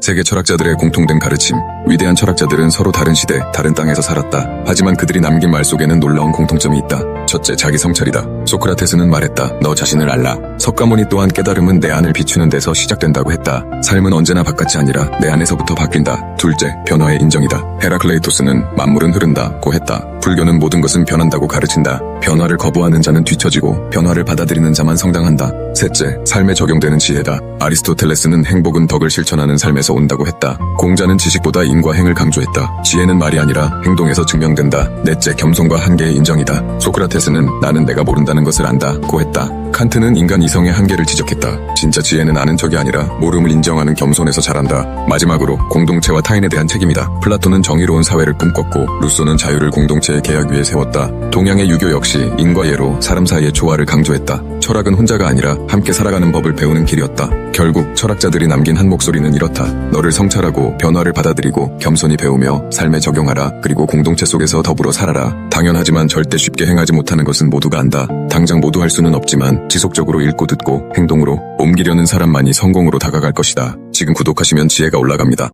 세계 철학자들의 공통된 가르침. 위대한 철학자들은 서로 다른 시대, 다른 땅에서 살았다. 하지만 그들이 남긴 말 속에는 놀라운 공통점이 있다. 첫째, 자기 성찰이다. 소크라테스는 말했다. 너 자신을 알라. 석가모니 또한 깨달음은 내 안을 비추는 데서 시작된다고 했다. 삶은 언제나 바깥이 아니라 내 안에서부터 바뀐다. 둘째, 변화의 인정이다. 헤라클레이토스는 만물은 흐른다고 했다. 불교는 모든 것은 변한다고 가르친다. 변화를 거부하는 자는 뒤처지고 변화를 받아들이는 자만 성장한다. 셋째, 삶에 적용되는 지혜다. 아리스토텔레스는 행복은 덕을 실천하는 삶에서 온다고 했다. 공자는 지식보다 인과 행을 강조했다. 지혜는 말이 아니라 행동에서 증명된다. 넷째, 겸손과 한계의 인정이다. 소크라테스 는 나는 내가 모른다는 것을 안다 고 했다. 칸트는 인간 이성의 한계를 지적했다. 진짜 지혜는 아는 척이 아니라 모름을 인정하는 겸손에서 자란다. 마지막으로 공동체와 타인에 대한 책임이다. 플라톤은 정의로운 사회를 꿈꿨고 루소는 자유를 공동체의 계약 위에 세웠다. 동양의 유교 역시 인과 예로 사람 사이의 조화를 강조했다. 철학은 혼자가 아니라 함께 살아가는 법을 배우는 길이었다. 결국 철학자들이 남긴 한 목소리는 이렇다. 너를 성찰하고 변화를 받아들이고 겸손히 배우며 삶에 적용하라. 그리고 공동체 속에서 더불어 살아라. 당연하지만 절대 쉽게 행하지 못하는 것은 모두가 안다. 당장 모두 할 수는 없지만 지속적으로 읽고 듣고 행동으로 옮기려는 사람만이 성공으로 다가갈 것이다. 지금 구독하시면 지혜가 올라갑니다.